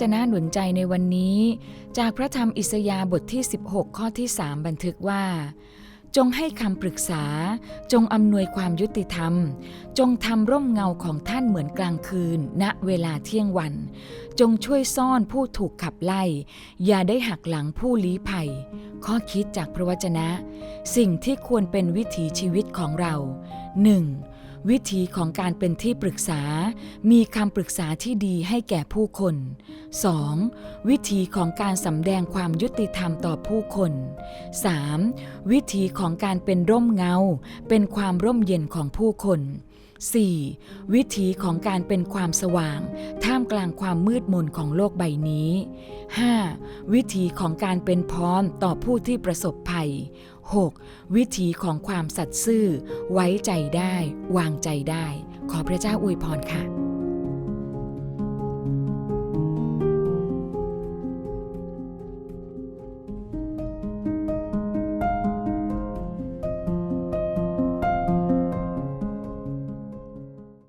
จนะหนุนใจในวันนี้ จากพระธรรมอิสยาบทที่ 16 ข้อที่ 3 บันทึกว่า จงให้คำปรึกษา จงอำนวยความยุติธรรม จงทำร่มเงาของท่านเหมือนกลางคืน ณเวลาเที่ยงวัน จงช่วยซ่อนผู้ถูกขับไล่ อย่าได้หักหลังผู้ลี้ภัย ข้อคิดจากพระวจนะ สิ่งที่ควรเป็นวิถีชีวิตของเรา 1. วิธีของการเป็นที่ปรึกษา มีคำปรึกษาที่ดีให้แก่ผู้คน 2. วิธีของการสำแดงความยุติธรรมต่อผู้คน 3. วิธีของการเป็นร่มเงา เป็นความร่มเย็นของผู้คน 4. วิถีของการเป็นความสว่าง ท่ามกลางความมืดมนของโลกใบนี้ 5. วิถีของการเป็นพรต่อผู้ที่ประสบภัย 6. วิถีของความสัตย์ซื่อ ไว้ใจได้ วางใจได้ ขอพระเจ้าอวยพรค่ะ